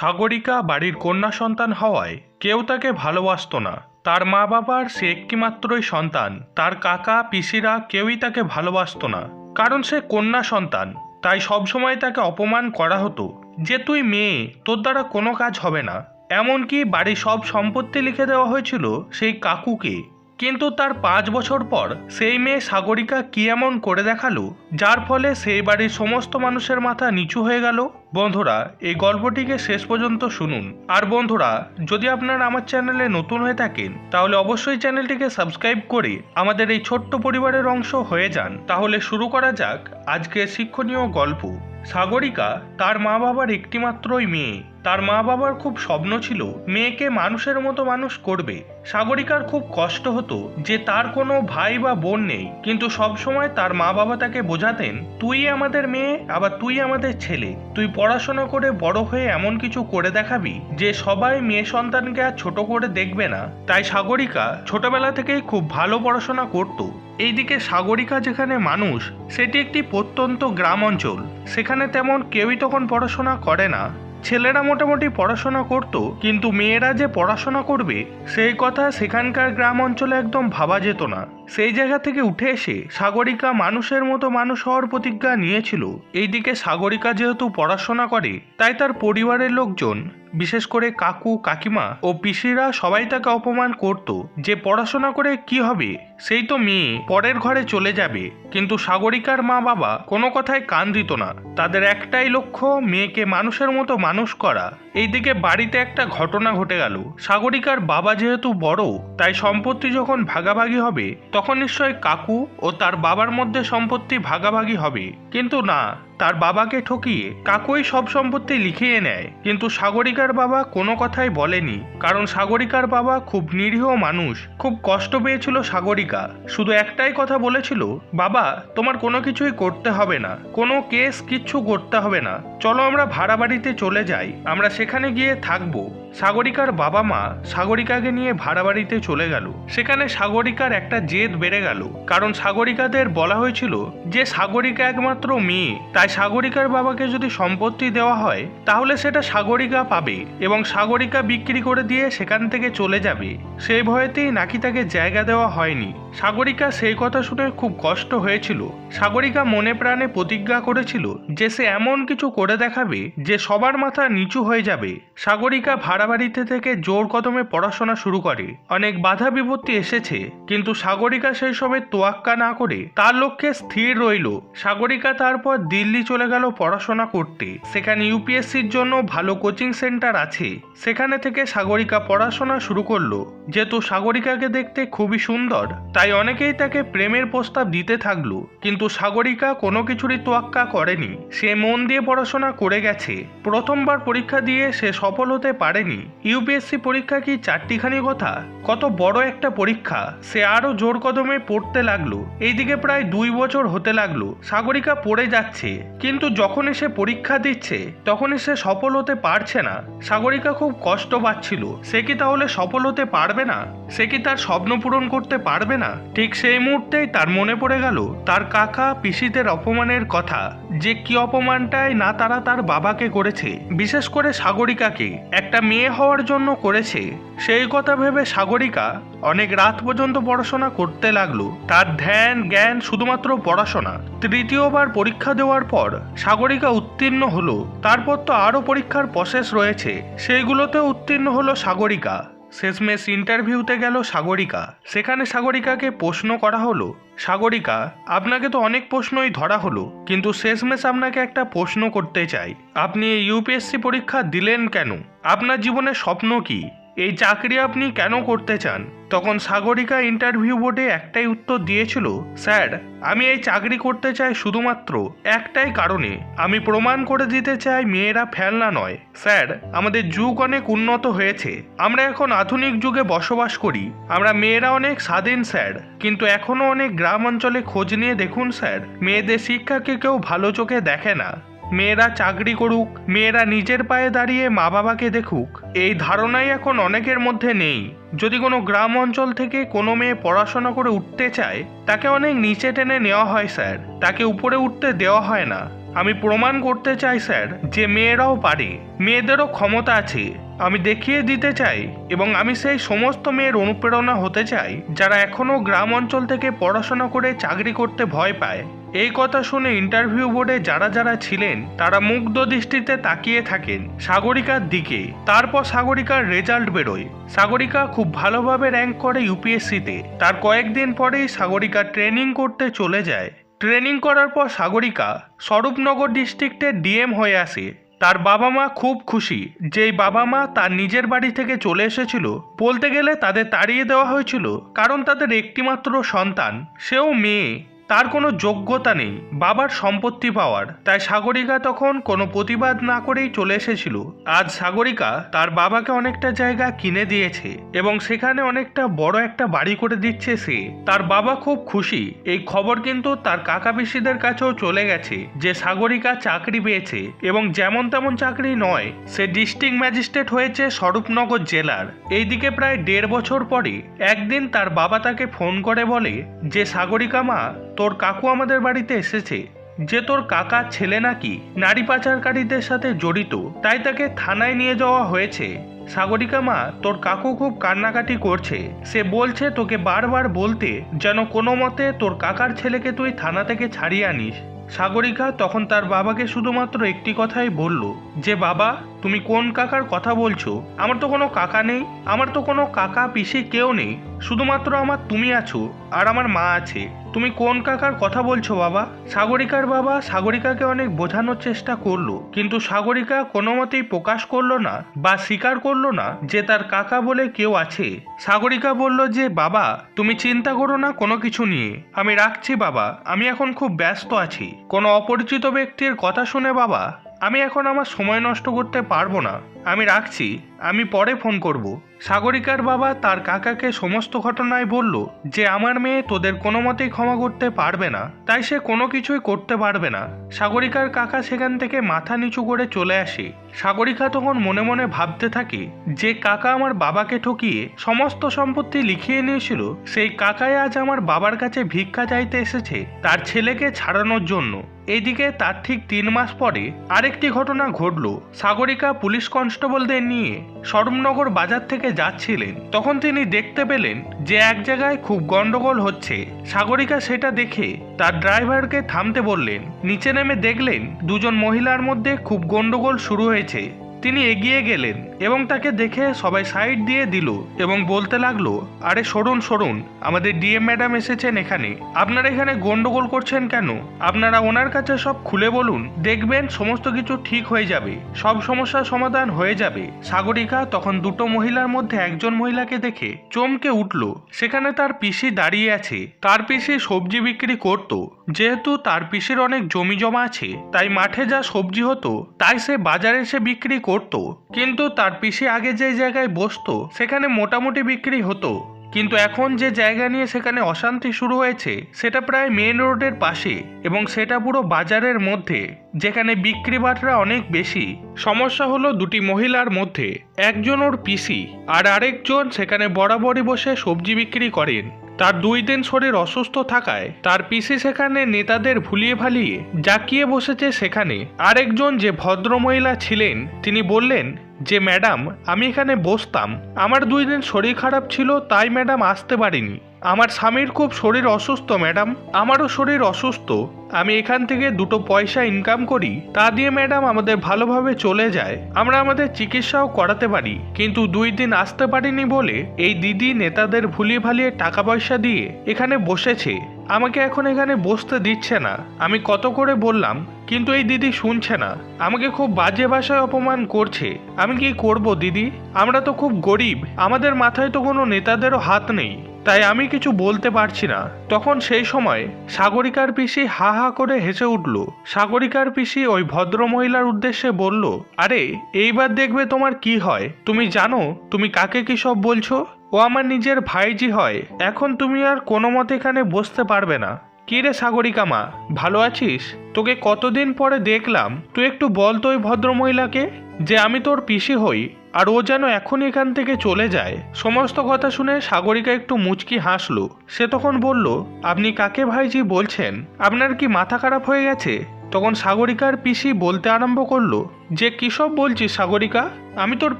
সাগরিকা বাড়ির কন্যা সন্তান হওয়ায় কেউ তাকে ভালোবাসতো না। তার মা বাবার সে একটিমাত্রই সন্তান, তার কাকা, পিসিরা কেউই তাকে ভালোবাসতো না। কারণ সে কন্যা সন্তান, তাই সবসময় তাকে অপমান করা হতো যে, তুই মেয়ে, তোর দ্বারা কোনো কাজ হবে না। এমনকি বাড়ির সব সম্পত্তি লিখে দেওয়া হয়েছিল সেই কাকুকে। কিন্তু তার পাঁচ বছর পর সেই মেয়ে সাগরিকা কি এমন করে দেখাল, যার ফলে সেই বাড়ির সমস্ত মানুষের মাথা নিচু হয়ে গেল? বন্ধুরা, এই গল্পটিকে শেষ পর্যন্ত শুনুন। আর বন্ধুরা, যদি আপনারা আমার চ্যানেলে নতুন হয়ে থাকেন, তাহলে অবশ্যই চ্যানেলটিকে সাবস্ক্রাইব করে আমাদের এই ছোট্ট পরিবারের অংশ হয়ে যান। তাহলে শুরু করা যাক আজকের শিক্ষণীয় গল্প। সাগরিকা তার মা বাবার একটিমাত্রই মেয়ে। তার মা বাবার খুব স্বপ্ন ছিল মেয়েকে মানুষের মতো মানুষ করবে। সাগরিকার খুব কষ্ট হতো যে তার কোনো ভাই বা বোন নেই। কিন্তু সব সময় তার মা বাবা তাকে বোঝাতেন, তুই আমাদের মেয়ে, আবার তুই আমাদের ছেলে। তুই পড়াশোনা করে বড় হয়ে এমন কিছু করে দেখাবি যে সবাই মেয়ে সন্তানকে আর ছোট করে দেখবে না। তাই সাগরিকা ছোটবেলা থেকেই খুব ভালো পড়াশোনা করতো। এইদিকে সাগরিকা যেখানে মানুষ, সেটি একটি প্রত্যন্ত গ্রাম অঞ্চল। সেখানে তেমন কেউই তখন পড়াশোনা করে না। ছেলেরা মোটামুটি পড়াশোনা করত, কিন্তু মেয়েরা যে পড়াশোনা করবে, সেই কথা সেখানকার গ্রাম অঞ্চলে একদম ভাবা যেত না। সেই জায়গা থেকে উঠে এসে সাগরিকা মানুষের মতো মানুষ হওয়ার প্রতিজ্ঞা নিয়েছিল। এইদিকে সাগরিকা যেহেতু পড়াশোনা করে, তাই তার পরিবারের লোকজন, বিশেষ করে কাকু, কাকিমা ও পিসিরা সবাই তাকে অপমান করত যে পড়াশোনা করে কি হবে? সেই তো মেয়ে পরের ঘরে চলে যাবে। কিন্তু সাগরিকার মা বাবা কোনো কথায় কান দিত না। তাদের একটাই লক্ষ্য, মেয়েকে মানুষের মতো মানুষ করা। এইদিকে বাড়িতে একটা ঘটনা ঘটে গেল। সাগরিকার বাবা যেহেতু বড়, তাই সম্পত্তি যখন ভাগাভাগি হবে তখন নিশ্চয় কাকু ও তার বাবার মধ্যে সম্পত্তি ভাগাভাগি হবে। কিন্তু না, তার বাবাকে ঠকিয়ে কাকুই সব সম্পত্তি লিখিয়ে নেয়। কিন্তু সাগরিকার বাবা কোনো কথাই বলেনি। কারণ সাগরিকার বাবা খুব নিরীহ মানুষ। খুব কষ্ট পেয়েছিল সাগরিকা। শুধু একটাই কথা বলেছিল, বাবা, তোমার কোনো কিছুই করতে হবে না। কোনো কেস কিচ্ছু করতে হবে না। চলো আমরা ভাড়া বাড়িতে চলে যাই। আমরা সেখানে গিয়ে থাকব। সাগরিকার বাবা মা সাগরিকাকে নিয়ে ভাড়া বাড়িতে চলে গেল। সেখানে সাগরিকার একটা জেদ বেড়ে গেল। কারণ সাগরিকাদের বলা হয়েছিল যে সাগরিকা একমাত্র মেয়ে। তাই সাগরিকার বাবাকে যদি সম্পত্তি দেওয়া হয়, তাহলে সেটা সাগরিকা পাবে এবং সাগরিকা বিক্রি করে দিয়ে সেখান থেকে চলে যাবে। সেই ভয়েতেই নাকি তাকে জায়গা দেওয়া হয়নি। সাগরিকা সেই কথা শুনে খুব কষ্ট হয়েছিল। সাগরিকা মনে প্রাণে প্রতিজ্ঞা করেছিল যে সে এমন কিছু করে দেখাবে যে সবার মাথা নিচু হয়ে যাবে। সাগরিকা ভাড়া বাড়িতে থেকে জোর কদমে পড়াশোনা শুরু করে। অনেক বাধা বিপত্তি এসেছে, কিন্তু সাগরিকা সেই সবের তোয়াক্কা না করে তার লক্ষ্যে স্থির রইল। সাগরিকা তারপর দিল্লি চলে গেল পড়াশোনা করতে। সেখানে ইউপিএসসির জন্য ভালো কোচিং সেন্টার আছে। সেখানে থেকে সাগরিকা পড়াশোনা শুরু করল। যেহেতু সাগরিকাকে দেখতে খুবই সুন্দর, তাই অনেকেই তাকে প্রেমের প্রস্তাব দিতে থাকল, কিন্তু সাগরিকা কোনো কিছুরই তোয়াক্কা করেনি। সে মন দিয়ে পড়াশোনা করে গেছে। প্রথমবার পরীক্ষা দিয়ে সে সফল হতে পারেনি। ইউপিএসসি পরীক্ষা কি চারটিখানি কথা? কত বড় একটা পরীক্ষা। সে আরও জোর কদমে পড়তে লাগল। এইদিকে প্রায় দুই বছর হতে লাগল। সাগরিকা পড়ে যাচ্ছে। কিন্তু যখনই সে পরীক্ষা দিচ্ছে, তখনই সে সফল হতে পারছে না। সাগরিকা খুব কষ্ট পাচ্ছিল। সে কি তাহলে সফল হতে পারবে না? সে কি তার স্বপ্ন পূরণ করতে পারবে না? ঠিক সেই মুহূর্তেই তার মনে পড়ে গেল তার কাকা পিসিদের অপমানের কথা, যে কি অপমানটাই না তারা তার বাবাকে করেছে, বিশেষ করে সাগরিকাকে। একটা মেয়ে হওয়ার জন্য করেছে। সেই কথা ভেবে সাগরিকা অনেক রাত পর্যন্ত পড়াশোনা করতে লাগল। তার ধ্যান, জ্ঞান শুধুমাত্র পড়াশোনা। তৃতীয়বার পরীক্ষা দেওয়ার পর সাগরিকা উত্তীর্ণ হলো। তারপর তো আরও পরীক্ষার প্রসেস রয়েছে। সেইগুলোতে উত্তীর্ণ হলো সাগরিকা। শেষমেশ ইন্টারভিউতে গেল সাগরিকা। সেখানে সাগরিকাকে প্রশ্ন করা হলো, সাগরিকা, আপনাকে তো অনেক প্রশ্নই ধরা হলো, কিন্তু শেষমেশ আপনাকে একটা প্রশ্ন করতে চাই। আপনি ইউপিএসসি পরীক্ষা দিলেন কেন? আপনার জীবনের স্বপ্ন কি? এই চাকরি আপনি কেন করতে চান? তখন সাগরিকা ইন্টারভিউ বোর্ডে একটাই উত্তর দিয়েছিল, স্যার, আমি এই চাকরি করতে চাই শুধুমাত্র একটাই কারণে। আমি প্রমাণ করে দিতে চাই মেয়েরা ফেলনা নয়। স্যার, আমাদের যুগ অনেক উন্নত হয়েছে। আমরা এখন আধুনিক যুগে বসবাস করি। আমরা মেয়েরা অনেক স্বাধীন, স্যার। কিন্তু এখনও অনেক গ্রাম অঞ্চলে খোঁজ নিয়ে দেখুন, স্যার, মেয়েদের শিক্ষাকে কেউ ভালো চোখে দেখে না। মেয়েরা চাকরি করুক, মেয়েরা নিজের পায়ে দাঁড়িয়ে মা বাবাকে দেখুক। এই ধারণাই এখন অনেকের মধ্যে নেই। যদি কোনো গ্রাম অঞ্চল থেকে কোনো মেয়ে পড়াশোনা করে উঠতে চায়, তাকে অনেক নিচে টেনে নেওয়া হয়, স্যার। তাকে উপরে উঠতে দেওয়া হয় না। আমি প্রমাণ করতে চাই, স্যার, যে মেয়েরাও পারে। মেয়েদেরও ক্ষমতা আছে। আমি দেখিয়ে দিতে চাই এবং আমি সেই সমস্ত মেয়ের অনুপ্রেরণা হতে চাই, যারা এখনও গ্রাম অঞ্চল থেকে পড়াশোনা করে চাকরি করতে ভয় পায়। এই কথা শুনে ইন্টারভিউ বোর্ডে যারা যারা ছিলেন, তারা মুগ্ধ দৃষ্টিতে তাকিয়ে থাকেন সাগরিকার দিকে। তারপর সাগরিকার রেজাল্ট বেরোয়। সাগরিকা খুব ভালোভাবে র্যাঙ্ক করে ইউপিএসসিতে। তার কয়েকদিন পরেই সাগরিকা ট্রেনিং করতে চলে যায়। ট্রেনিং করার পর সাগরিকা স্বরূপনগর ডিস্ট্রিক্টের ডিএম হয়ে আসে। তার বাবা মা খুব খুশি। যেই বাবা মা তার নিজের বাড়ি থেকে চলে এসেছিল, বলতে গেলে তাদের তাড়িয়ে দেওয়া হয়েছিল, কারণ তাদের একটিমাত্র সন্তান, সেও মেয়ে। তার কোনো যোগ্যতা নেই, বাবার সম্পত্তি পাওয়ার। তাই সাগরিকা তখন কোনো প্রতিবাদ না করেই চলে এসেছিল। আজ সাগরিকা তার বাবাকে অনেকটা জায়গা কিনে দিয়েছে এবং সেখানে অনেকটা বড় একটা বাড়ি করে দিচ্ছে সে। তার বাবা খুব খুশি। এই খবর কিন্তু তার কাকা পিসিদের কাছেও চলে গেছে যে সাগরিকা চাকরি পেয়েছে এবং যেমন তেমন চাকরি নয়, সে ডিস্ট্রিক্ট ম্যাজিস্ট্রেট হয়েছে স্বরূপনগর জেলার। এইদিকে প্রায় দেড় বছর পরে একদিন তার বাবা তাকে ফোন করে বলে যে, সাগরিকা মা তোর কাকু আমাদের বাড়িতে এসেছে। যে তোর কাকার ছেলে নাকি নারী পাচারকারীদের সাথে জড়িত, তাই তাকে থানায় নিয়ে যাওয়া হয়েছে। সাগরিকা মা, তোর কাকু খুব কান্নাকাটি করছে। সে বলছে, তোকে বারবার বলতে যেন কোনো মতে তোর কাকার ছেলেকে তুই থানা থেকে ছাড়িয়ে আনিস। সাগরিকা তখন তার বাবাকে শুধুমাত্র একটি কথাই বলল, যে বাবা তুমি কোন কাকার কথা বলছো? আমার তো কোনো কাকা নেই, আমার তো কোনো কাকা পিসি কেউ নেই। শুধুমাত্র আমার তুমি আছো আর আমার মা আছে। তুমি কোন কাকার কথা বলছো বাবা? সাগরিকার বাবা সাগরিকাকে অনেক বোঝানোর চেষ্টা করল, কিন্তু সাগরিকা কোনো মতেই প্রকাশ করল না বা স্বীকার করল না যে তার কাকা বলে কেউ আছে। সাগরিকা বলল যে, বাবা, তুমি চিন্তা করো না কোনো কিছু নিয়ে। আমি রাখছি বাবা, আমি এখন খুব ব্যস্ত আছি। কোনো অপরিচিত ব্যক্তির কথা শুনে বাবা আমি এখন আমার সময় নষ্ট করতে পারব না। আমি রাখছি, আমি পরে ফোন করব। সাগরিকার বাবা তার কাকাকে সমস্ত ঘটনায় বলল যে, আমার মেয়ে তোদের কোনো মতেই ক্ষমা করতে পারবে না, তাই সে কোনো কিছুই করতে পারবে না। সাগরিকার কাকা সেখান থেকে মাথা নিচু করে চলে আসে। সাগরিকা তখন মনে মনে ভাবতে থাকে যে, কাকা আমার বাবাকে ঠকিয়ে সমস্ত সম্পত্তি লিখিয়ে নিয়েছিল, সেই কাকাই আজ আমার বাবার কাছে ভিক্ষা চাইতে এসেছে, তার ছেলেকে ছাড়ানোর জন্য। এইদিকে তার ঠিক তিন মাস পরে আরেকটি ঘটনা ঘটল। সাগরিকা পুলিশ কনস্টেবলদের নিয়ে সরমনগর বাজার থেকে যাচ্ছিলেন। তখন তিনি দেখতে পেলেন যে এক জায়গায় খুব গন্ডগোল হচ্ছে। সাগরিকা সেটা দেখে তার ড্রাইভারকে থামতে বললেন। নিচে নেমে দেখলেন দুজন মহিলার মধ্যে খুব গন্ডগোল শুরু হয়েছে। তিনি এগিয়ে গেলেন। এবং তাকে দেখে সবাই সাইড দিয়ে দিল এবং বলতে লাগল, আরে সরুন সরুন, আমাদের ডিএম ম্যাডাম এসেছেন এখানে। আপনারা এখানে গন্ডগোল করছেন কেন? আপনারা ওনার কাছে সব খুলে বলুন। দেখবেন সমস্ত কিছু ঠিক হয়ে যাবে। সব সমস্যার সমাধান হয়ে যাবে। সাগরিকা তখন দুটো মহিলার মধ্যে একজন মহিলাকে দেখে চমকে উঠল। সেখানে তার পিসি দাঁড়িয়ে আছে। তার পিসি সবজি বিক্রি করত। যেহেতু তার পিসির অনেক জমি জমা আছে, তাই মাঠে যা সবজি হতো, তাই সে বাজারে এসে বিক্রি করত। কিন্তু তার পিসি আগে যে জায়গায় বসতো, সেখানে মোটামুটি বিক্রি হতো। কিন্তু এখন যে জায়গা নিয়ে সেখানে অশান্তি শুরু হয়েছে, সেটা প্রায় মেন রোডের পাশে এবং সেটা পুরো বাজারের মধ্যে, যেখানে বিক্রি বাটরা অনেক বেশি। সমস্যা হলো দুটি মহিলার মধ্যে, একজন ওর পিসি আর আরেকজন সেখানে বরাবরই বসে সবজি বিক্রি করেন। তার দুই দিন শরীর অসুস্থ থাকায় তার পিসি সেখানে নেতাদের ভুলিয়ে ভালিয়ে জাকিয়ে বসেছে সেখানে। আরেকজন যে ভদ্র মহিলা ছিলেন, তিনি বললেন, যে ম্যাডাম, আমি এখানে বসতাম। আমার দুই দিন শরীর খারাপ ছিল, তাই ম্যাডাম আসতে পারিনি। আমার স্বামীর খুব শরীর অসুস্থ, ম্যাডাম। আমারও শরীর অসুস্থ। আমি এখান থেকে দুটো পয়সা ইনকাম করি, তা দিয়ে ম্যাডাম আমাদের ভালোভাবে চলে যায়। আমরা আমাদের চিকিৎসাও করাতে পারি, কিন্তু দুই দিন আসতে পারিনি বলে এই দিদি নেতাদের ভুলিয়ে ভালিয়ে টাকা পয়সা দিয়ে এখানে বসেছে। আমাকে এখন এখানে বসতে দিচ্ছে না। আমি কত করে বললাম, কিন্তু এই দিদি শুনছে না। আমাকে খুব বাজে ভাষায় অপমান করছে। আমি কি করব দিদি? আমরা তো খুব গরিব। আমাদের মাথায় তো কোনো নেতাদেরও হাত নেই। তাই আমি কিছু বলতে পারছি না। তখন সেই সময় সাগরিকার পিসি হা হা করে হেসে উঠল। সাগরিকার পিসি ওই ভদ্র মহিলার উদ্দেশ্যে বলল, আরে, এইবার দেখবে তোমার কি হয়। তুমি জানো, তুমি কাকে কি সব বলছো? ও আমার নিজের ভাইজি হয়। এখন তুমি আর কোনো মতে এখানে বসতে পারবে না। কি রে সাগরিকা মা, ভালো আছিস? তোকে কতদিন পরে দেখলাম। তুই একটু বল তো ওই ভদ্রমহিলাকে যে আমি তোর পিসি হই। আর ও যেন এখন এখান থেকে চলে যায়। সমস্ত কথা শুনে সাগরিকা একটু মুচকি হাসলো। সে তখন বলল, আপনি কাকে ভাইজি বলছেন? আপনার কি মাথা খারাপ হয়ে গেছে? তখন সাগরিকার পিসি বলতে আরম্ভ করল, যে কিসব বলছিস সাগরিকা? আমি তোর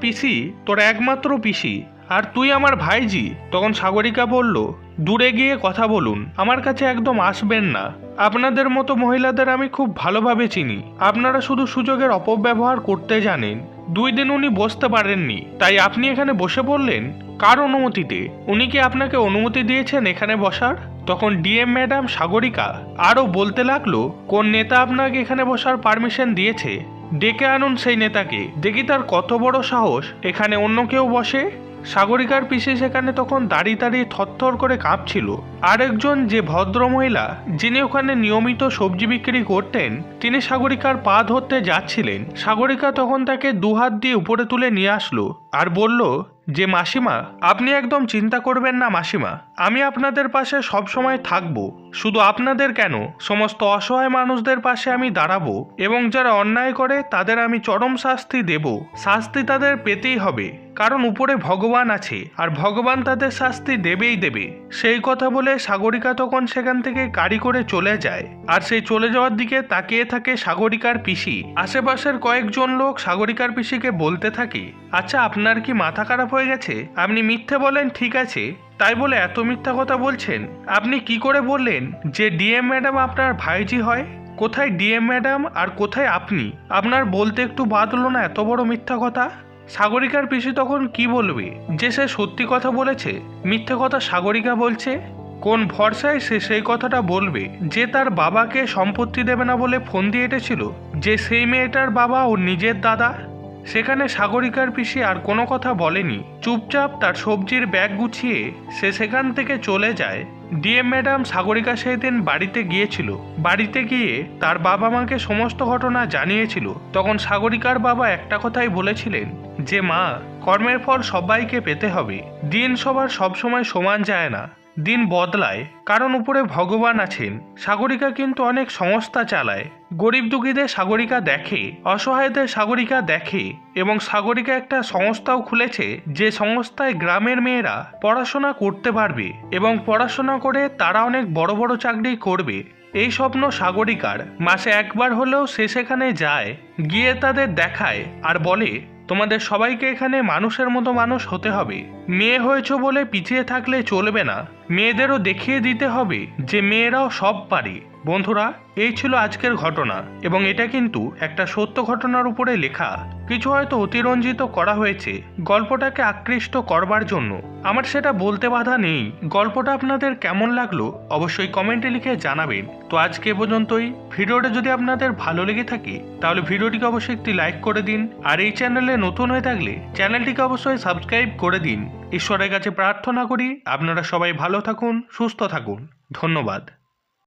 পিসি, তোর একমাত্র পিসি, আর তুই আমার ভাইজি। তখন সাগরিকা বলল, দূরে গিয়ে কথা বলুন, আমার কাছে একদম আসবেন না। আপনাদের মতো মহিলাদের আমি খুব ভালোভাবে চিনি। আপনারা শুধু সুযোগের অপব্যবহার করতে জানেন। দুই দিন উনি বসতে পারেননি, তাই আপনি এখানে বসে পড়লেন? কার অনুমতিতে? উনি কি আপনাকে অনুমতি দিয়েছেন এখানে বসার? তখন ডিএম ম্যাডাম সাগরিকা আরও বলতে লাগল, কোন নেতা আপনাকে এখানে বসার পারমিশন দিয়েছে? ডেকে আনুন সেই নেতাকে, দেখি তার কত বড় সাহস, এখানে অন্য কেউ বসে? সাগরিকার পিসি সেখানে তখন দাঁড়িয়ে দাঁড়িয়ে থরথর করে কাঁপছিল। আরেকজন যে ভদ্র মহিলা যিনি ওখানে নিয়মিত সবজি বিক্রি করতেন, তিনি সাগরিকার পা ধরতে যাচ্ছিলেন। সাগরিকা তখন তাকে দুহাত দিয়ে উপরে তুলে নিয়ে আসলো আর বলল, যে মাসিমা, আপনি একদম চিন্তা করবেন না মাসিমা। আমি আপনাদের পাশে সব সময় থাকব, শুধু আপনাদের কেন? সমস্ত অসহায় মানুষদের পাশে আমি দাঁড়াবো, এবং যারা অন্যায় করে, তাদের আমি চরম শাস্তি দেব। শাস্তি তাদের পেতেই হবে, কারণ উপরে ভগবান আছে, আর ভগবান তাদের শাস্তি দেবেই দেবে। সেই কথা বলে সাগরিকা তখন সেখান থেকে গাড়ি করে চলে যায়, আর সেই চলে যাওয়ার দিকে তাকিয়ে থাকে সাগরিকার পিসি। আশেপাশের কয়েকজন লোক সাগরিকার পিসিকে বলতে থাকে আচ্ছা আপনার কি মাথা খারাপ হয়ে গেছে? আপনি মিথ্যে বলেন, ঠিক আছে। তাই বলে এত মিথ্যা কথা বলছেন? আপনি কি করে বললেন যে ডিএম ম্যাডাম আপনার ভাইজি হয়? কোথায় ডিএম ম্যাডাম আর কোথায় আপনি? আপনার বলতে একটু বাদ হলো না এত বড় মিথ্যা কথা? সাগরিকার পিসি তখন কি বলবে? যে সে সত্যি কথা বলেছে, মিথ্যে কথা সাগরিকা বলছে? কোন ভরসায় সে সেই কথাটা বলবে? যে তার বাবাকে সম্পত্তি দেবে না বলে ফোন দিয়ে এটেছিল, যে সেই মেয়েটার বাবা ওর নিজের দাদা? সেখানে সাগরিকার পিসি আর কোনো কথা বলেনি। চুপচাপ তার সবজির ব্যাগ গুছিয়ে সে সেখান থেকে চলে যায়। ডিএম ম্যাডাম সাগরিকা সেদিন বাড়িতে গিয়েছিল। বাড়িতে গিয়ে তার বাবা মাকে সমস্ত ঘটনা জানিয়েছিল। তখন সাগরিকার বাবা একটা কথাই বলেছিলেন যে, মা, কর্মের ফল সবাইকে পেতে হবে। দিন সবার সবসময় সমান যায় না। দিন বদলায়, কারণ উপরে ভগবান আছেন। সাগরিকা কিন্তু অনেক সংস্থা চালায়। গরিব দুঃখীদের সাগরিকা দেখে, অসহায়দের সাগরিকা দেখে এবং সাগরিকা একটা সংস্থাও খুলেছে যে সংস্থায় গ্রামের মেয়েরা পড়াশোনা করতে পারবে এবং পড়াশোনা করে তারা অনেক বড় বড় চাকরি করবে। এই স্বপ্ন সাগরিকার। মাসে একবার হলেও সে সেখানে যায়, গিয়ে তাদের দেখায় আর বলে, তোমাদের সবাইকে এখানে মানুষের মতো মানুষ হতে হবে। মেয়ে হয়েছ বলে পিছিয়ে থাকলে চলবে না। মেয়েদেরও দেখিয়ে দিতে হবে যে মেয়েরাও সব পারে। বন্ধুরা, এই ছিল আজকের ঘটনা, এবং এটা কিন্তু একটা সত্য ঘটনার উপরে লেখা। কিছু হয়তো অতিরঞ্জিত করা হয়েছে। গল্পটাকে আকৃষ্ট করবার জন্য। আমার সেটা বলতে বাধা নেই। গল্পটা আপনাদের কেমন লাগল অবশ্যই কমেন্টে লিখে জানাবেন। তো আজকে পর্যন্তই। ভিডিওটা যদি আপনাদের ভালো লেগে থাকে, তাহলে ভিডিওটিকে অবশ্যই একটি লাইক করে দিন। আর এই চ্যানেলে নতুন হয়ে থাকলে চ্যানেলটিকে অবশ্যই সাবস্ক্রাইব করে দিন। ঈশ্বরের কাছে প্রার্থনা করি আপনারা সবাই ভালো থাকুন সুস্থ থাকুন। ধন্যবাদ।